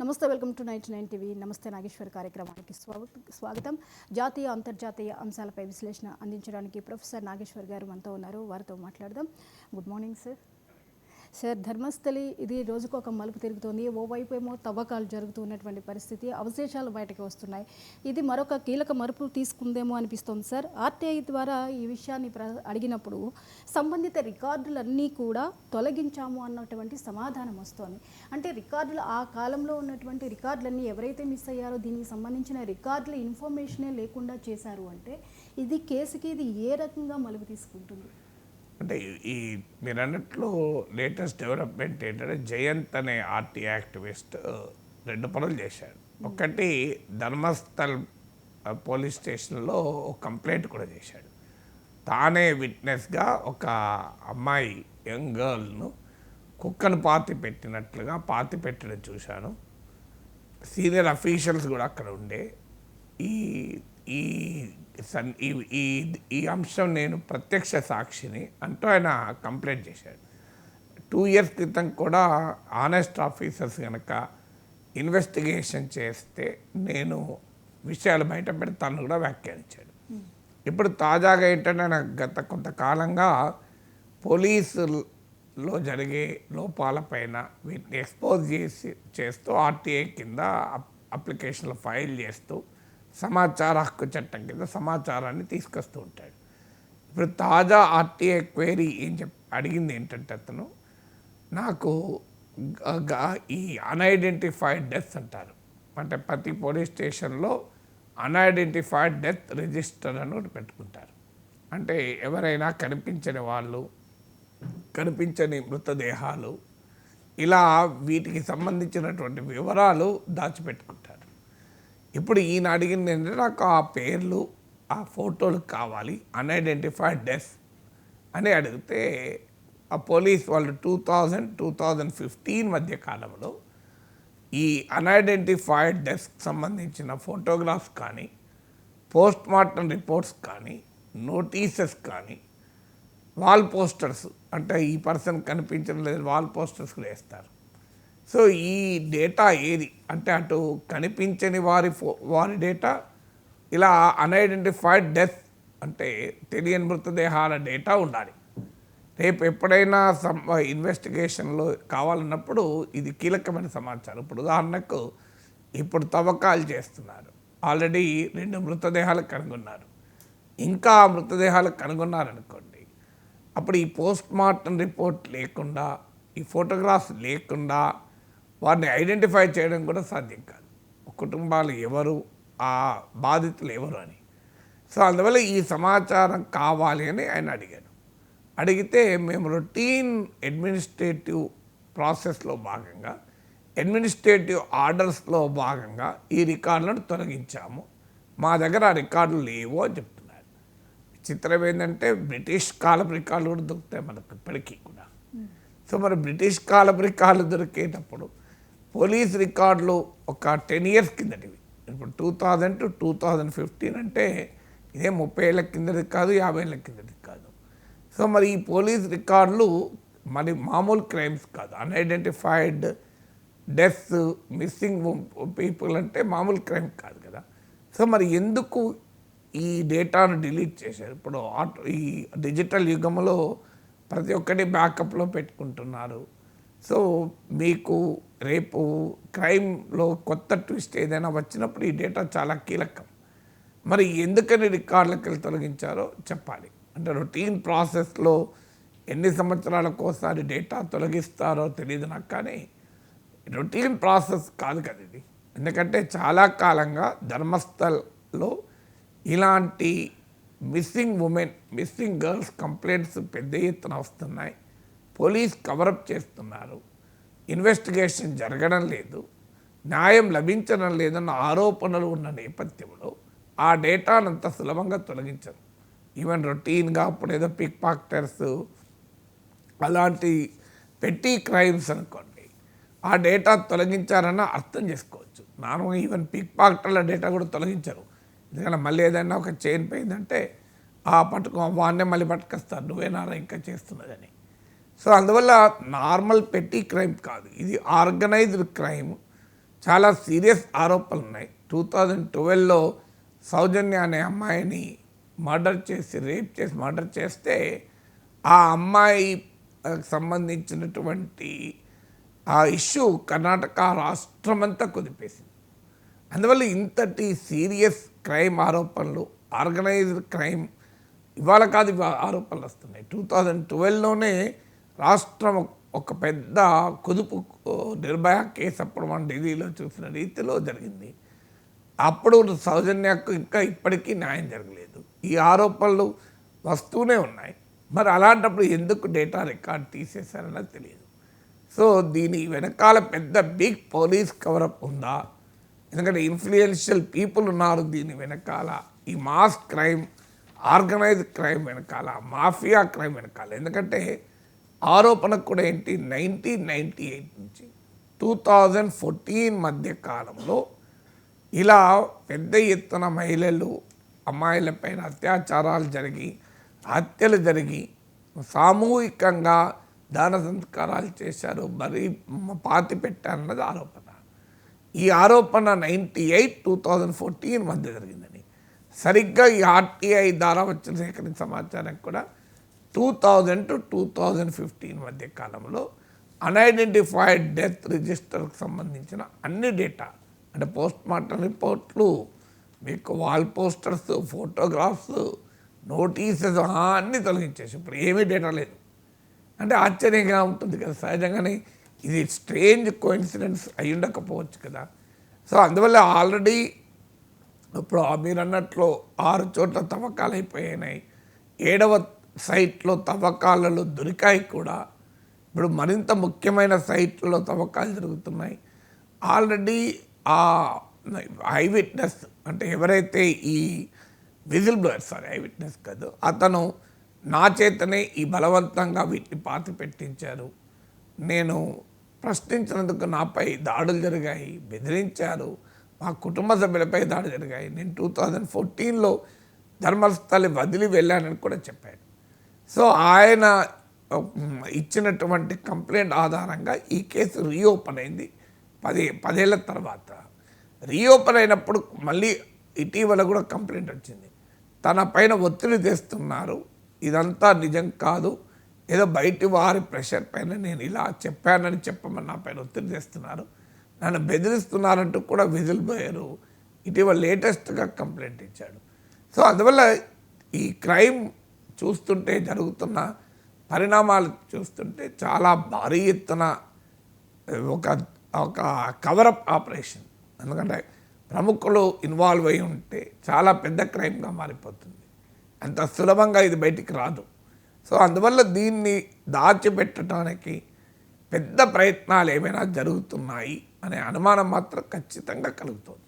నమస్తే welcome to ninety nine TV. నమస్తే నాగేశ్వర్ కార్యక్రమానికి స్వాగతం జాతీయ అంతర్జాతీయ అంశాలపై విశ్లేషణ అందించడానికి ప్రొఫెసర్ నాగేశ్వర్ గారు మనతో ఉన్నారు. వారితో మాట్లాడదాం. Good morning sir. Sir Dharmasthala ఇది రోజుకు ఒక మలుపు తిరుగుతోంది. ఓవైపు ఏమో తవ్వకాలు జరుగుతున్నటువంటి పరిస్థితి అవశేషాలు బయటకు వస్తున్నాయి. ఇది మరొక కీలక మరుపు తీసుకుందేమో అనిపిస్తోంది సార్. ఆర్టీఐ ద్వారా ఈ విషయాన్ని ప్ర అడిగినప్పుడు సంబంధిత రికార్డులన్నీ కూడా తొలగించాము అన్నటువంటి సమాధానం వస్తోంది. అంటే రికార్డులు ఆ కాలంలో ఉన్నటువంటి రికార్డులన్నీ ఎవరైతే మిస్ అయ్యారో దీనికి సంబంధించిన రికార్డుల ఇన్ఫర్మేషనే లేకుండా చేశారు అంటే ఇది కేసుకి ఇది ఏ రకంగా మలుపు తీసుకుంటుంది? అంటే ఈ- మీరు అన్నట్లు లేటెస్ట్ డెవలప్మెంట్ ఏంటంటే జయంత్ అనే ఆర్టీ యాక్టివిస్ట్ రెండు పనులు చేశాడు. ఒకటి ధర్మస్థల్ పోలీస్ స్టేషన్లో ఒక కంప్లైంట్ కూడా చేశాడు. తానే విట్నెస్గా ఒక అమ్మాయి యంగ్ గర్ల్ను కుక్కను పాతి పెట్టినట్లుగా పాతి పెట్టడం చూశాను. సీనియర్ అఫీషియల్స్ కూడా అక్కడ ఉండే. ఈ ఈ సన్ ఈ ఈ అంశం నేను ప్రత్యక్ష సాక్షిని అంటూ ఆయన కంప్లైంట్ చేశాడు. టూ ఇయర్స్ క్రితం కూడా ఆనెస్ట్ ఆఫీసర్స్ కనుక ఇన్వెస్టిగేషన్ చేస్తే నేను విషయాలు బయట పెడతాను కూడా వ్యాఖ్యానించాడు. ఇప్పుడు తాజాగా ఏంటంటే నాకు గత కొంతకాలంగా పోలీసులో జరిగే లోపాలపైన వీటిని ఎక్స్పోజ్ చేసి చేస్తూ ఆర్టీఐ కింద అప్- అప్లికేషన్లు ఫైల్ చేస్తూ సమాచార హక్కు చట్టం కింద సమాచారాన్ని తీసుకొస్తూ ఉంటాడు. ఇప్పుడు తాజా ఆర్టీఐ క్వేరీ ఏం చెప్ అడిగింది ఏంటంటే అతను నాకు ఈ అన్ఐడెంటిఫైడ్ డెత్ అంటారు. అంటే ప్రతి పోలీస్ స్టేషన్లో అన్ఐడెంటిఫైడ్ డెత్ రిజిస్టర్ అని ఒకటి పెట్టుకుంటారు. అంటే ఎవరైనా కనిపించని వాళ్ళు కనిపించని మృతదేహాలు ఇలా వీటికి సంబంధించినటువంటి వివరాలు దాచిపెట్టుకుంటారు. ఇప్పుడు ఈయన అడిగింది ఏంటంటే నాకు ఆ పేర్లు ఆ ఫోటోలు కావాలి అన్ఐడెంటిఫైడ్ డెస్ అని అడిగితే ఆ పోలీస్ వాళ్ళు two thousand two thousand fifteen మధ్య కాలంలో ఈ అన్ఐడెంటిఫైడ్ డెస్క్ సంబంధించిన ఫోటోగ్రాఫ్స్ కానీ పోస్ట్ మార్టం రిపోర్ట్స్ కానీ నోటీసెస్ కానీ వాల్ పోస్టర్స్ అంటే ఈ పర్సన్ కనిపించడం లేదు వాల్ పోస్టర్స్ కూడా వేస్తారు. సో ఈ డేటా ఏది? అంటే అటు కనిపించని వారి ఫో వారి డేటా ఇలా అన్ఐడెంటిఫైడ్ డెత్ అంటే తెలియని మృతదేహాల డేటా ఉండాలి. రేపు ఎప్పుడైనా సమ్ ఇన్వెస్టిగేషన్లో కావాలన్నప్పుడు ఇది కీలకమైన సమాచారం. ఇప్పుడు ఉదాహరణకు ఇప్పుడు తవ్వకాలు చేస్తున్నారు. ఆల్రెడీ రెండు మృతదేహాలు కనుగొన్నారు. ఇంకా ఆ మృతదేహాలు కనుగొన్నారనుకోండి అప్పుడు ఈ పోస్ట్ మార్టం రిపోర్ట్ లేకుండా ఈ ఫోటోగ్రాఫ్స్ లేకుండా వారిని ఐడెంటిఫై చేయడం కూడా సాధ్యం కాదు. కుటుంబాలు ఎవరు ఆ బాధితులు ఎవరు అని. సో అందువల్ల ఈ సమాచారం కావాలి అని ఆయన అడిగాడు అడిగితే మేము రొటీన్ అడ్మినిస్ట్రేటివ్ ప్రాసెస్లో భాగంగా అడ్మినిస్ట్రేటివ్ ఆర్డర్స్లో భాగంగా ఈ రికార్డులను తొలగించాము. మా దగ్గర ఆ రికార్డులు లేవు అని చెప్తున్నారు. చిత్రం ఏంటంటే బ్రిటిష్ కాలపు రికార్డులు కూడా దొరుకుతాయి మనకు ఇప్పటికీ కూడా. సో మరి బ్రిటిష్ కాలపు రికార్డులు దొరికేటప్పుడు పోలీస్ రికార్డులు ఒక టెన్ ఇయర్స్ కిందటివి. ఇప్పుడు two thousand to two thousand fifteen అంటే ఇదే ముప్పై ఏళ్ళ కిందది కాదు యాభై ఏళ్ళ కిందది కాదు. సో మరి ఈ పోలీస్ రికార్డులు మరి మామూలు క్రైమ్స్ కాదు. అన్ఐడెంటిఫైడ్ డెత్స్ మిస్సింగ్ పీపుల్ అంటే మామూలు క్రైమ్ కాదు కదా. సో మరి ఎందుకు ఈ డేటాను డిలీట్ చేశారు? ఇప్పుడు ఆటో ఈ డిజిటల్ యుగంలో ప్రతి ఒక్కటి బ్యాకప్లో పెట్టుకుంటున్నారు. సో మీకు రేపు క్రైమ్లో కొత్త ట్విస్ట్ ఏదైనా వచ్చినప్పుడు ఈ డేటా చాలా కీలకం. మరి ఎందుకని రికార్డులకు వెళ్ళి తొలగించారో చెప్పాలి. అంటే రొటీన్ ప్రాసెస్లో ఎన్ని సంవత్సరాలకు ఒకసారి డేటా తొలగిస్తారో తెలియదు నాకు కానీ రొటీన్ ప్రాసెస్ కాదు కదా ఇది. ఎందుకంటే చాలా కాలంగా ధర్మస్థల్లో ఇలాంటి missing women missing girls complaints పెద్ద ఎత్తున వస్తున్నాయి. పోలీస్ కవరప్ చేస్తున్నారు. ఇన్వెస్టిగేషన్ జరగడం లేదు. న్యాయం లభించడం లేదన్న ఆరోపణలు ఉన్న నేపథ్యంలో ఆ డేటానంత సులభంగా తొలగించరు. ఈవెన్ రొటీన్గా అప్పుడు ఏదో పిక్ పాక్టర్స్ అలాంటి పెట్టి క్రైమ్స్ అనుకోండి ఆ డేటా తొలగించారన్న అర్థం చేసుకోవచ్చు. నార్మల్గా ఈవెన్ పిక్ పాక్టర్ల డేటా కూడా తొలగించరు. ఎందుకంటే మళ్ళీ ఏదైనా ఒక చైన్ పోయిందంటే ఆ పట్టుకో వాడినే మళ్ళీ పట్టుకొస్తారు. నువ్వేనారా ఇంకా చేస్తున్నదని. సో అందువల్ల నార్మల్ పెట్టి క్రైమ్ కాదు. ఇది ఆర్గనైజ్డ్ క్రైమ్. చాలా సీరియస్ ఆరోపణలు ఉన్నాయి. టూ థౌజండ్ ట్వెల్వ్లో సౌజన్య అనే అమ్మాయిని మర్డర్ చేసి రేప్ చేసి మర్డర్ చేస్తే ఆ అమ్మాయి సంబంధించినటువంటి ఆ ఇష్యూ కర్ణాటక రాష్ట్రమంతా కుదిపేసింది. అందువల్ల ఇంతటి సీరియస్ క్రైమ్ ఆరోపణలు ఆర్గనైజ్డ్ క్రైమ్ ఇవాళ కాదు ఆరోపణలు వస్తున్నాయి. టూ థౌజండ్ ట్వెల్వ్లోనే రాష్ట్రం ఒక పెద్ద కుదుపు నిర్భయ కేసు అప్పుడు మనం ఢిల్లీలో చూసిన రీతిలో జరిగింది. అప్పుడు సౌజన్యకు ఇంకా ఇప్పటికీ న్యాయం జరగలేదు. ఈ ఆరోపణలు వస్తూనే ఉన్నాయి. మరి అలాంటప్పుడు ఎందుకు డేటా రికార్డ్ తీసేశారన్నది తెలియదు. సో దీని వెనకాల పెద్ద బిగ్ పోలీస్ కవరప్ ఉందా? ఎందుకంటే ఇన్ఫ్లుయెన్షియల్ పీపుల్ ఉన్నారు దీని వెనకాల. ఈ మాస్ క్రైమ్ ఆర్గనైజ్డ్ క్రైమ్ వెనకాల మాఫియా క్రైమ్ వెనకాల. ఎందుకంటే ఆరోపణ కూడా ఏంటి? నైన్టీన్ నైంటీ ఎయిట్ నుంచి టూ థౌజండ్ ఫోర్టీన్ మధ్య కాలంలో ఇలా పెద్ద ఎత్తున మహిళలు అమ్మాయిలపైన అత్యాచారాలు జరిగి హత్యలు జరిగి సామూహికంగా దాన సంస్కారాలు చేశారు మరి పాతి పెట్టారన్నది ఆరోపణ. ఈ ఆరోపణ ninety eight two thousand fourteen మధ్య జరిగిందని. సరిగ్గా ఈ ఆర్టీఐ ద్వారా వచ్చిన సేకరించిన సమాచారం కూడా two thousand to two thousand fifteen మధ్య కాలంలో అన్ఐడెంటిఫైడ్ డెత్ రిజిస్టర్కి సంబంధించిన అన్ని డేటా అంటే పోస్ట్ మార్టం రిపోర్ట్లు మీకు వాల్ పోస్టర్స్ ఫోటోగ్రాఫ్స్ నోటీసెస్ అన్నీ తొలగించేసి ఇప్పుడు ఏమీ డేటా లేదు. అంటే ఆశ్చర్యంగా ఉంటుంది కదా సహజంగానే ఇది స్ట్రేంజ్ కోఇన్సిడెన్స్ అయి ఉండకపోవచ్చు కదా. సో అందువల్ల ఆల్రెడీ ఇప్పుడు మీరు అన్నట్లు ఆరు చోట్ల తవ్వకాలు అయిపోయినాయి. ఏడవ సైట్లో తవ్వకాలలో దొరికాయి కూడా. ఇప్పుడు మరింత ముఖ్యమైన సైట్లలో తవ్వకాలు జరుగుతున్నాయి. ఆల్రెడీ ఆ ఐ విట్నెస్ అంటే ఎవరైతే ఈ whistle blower sorry eye witness కాదు అతను నా చేతనే ఈ బలవంతంగా వీటిని పాతి పెట్టించారు. నేను ప్రశ్నించినందుకు నాపై దాడులు జరిగాయి బెదిరించారు. మా కుటుంబ సభ్యులపై దాడులు జరిగాయి. నేను టూ థౌజండ్ ఫోర్టీన్లో ధర్మస్థలి వదిలి వెళ్ళానని కూడా చెప్పాను సో ఆయన ఇచ్చినటువంటి కంప్లైంట్ ఆధారంగా ఈ కేసు రీఓపెన్ అయింది. పది పదేళ్ళ తర్వాత. రీఓపెన్ అయినప్పుడు మళ్ళీ ఇటీవల కూడా కంప్లైంట్ వచ్చింది. తన పైన ఒత్తిడి తెస్తున్నారు. ఇదంతా నిజం కాదు. ఏదో బయటి వారి ప్రెషర్ పైన నేను ఇలా చెప్పానని చెప్పమని నా పైన ఒత్తిడి తెస్తున్నారు. నన్ను బెదిరిస్తున్నారంటూ కూడా విజిల్బోయారు. ఇటీవల లేటెస్ట్గా కంప్లైంట్ ఇచ్చాడు. సో అందువల్ల ఈ క్రైమ్ చూస్తుంటే జరుగుతున్న పరిణామాలు చూస్తుంటే చాలా భారీ ఎత్తున ఒక ఒక కవరప్ ఆపరేషన్. ఎందుకంటే ప్రముఖులు ఇన్వాల్వ్ అయి ఉంటే చాలా పెద్ద క్రైమ్గా మారిపోతుంది. అంత సులభంగా ఇది బయటికి రాదు. సో అందువల్ల దీన్ని దాచిపెట్టడానికి పెద్ద ప్రయత్నాలు ఏమైనా జరుగుతున్నాయి అనే అనుమానం మాత్రం ఖచ్చితంగా కలుగుతుంది.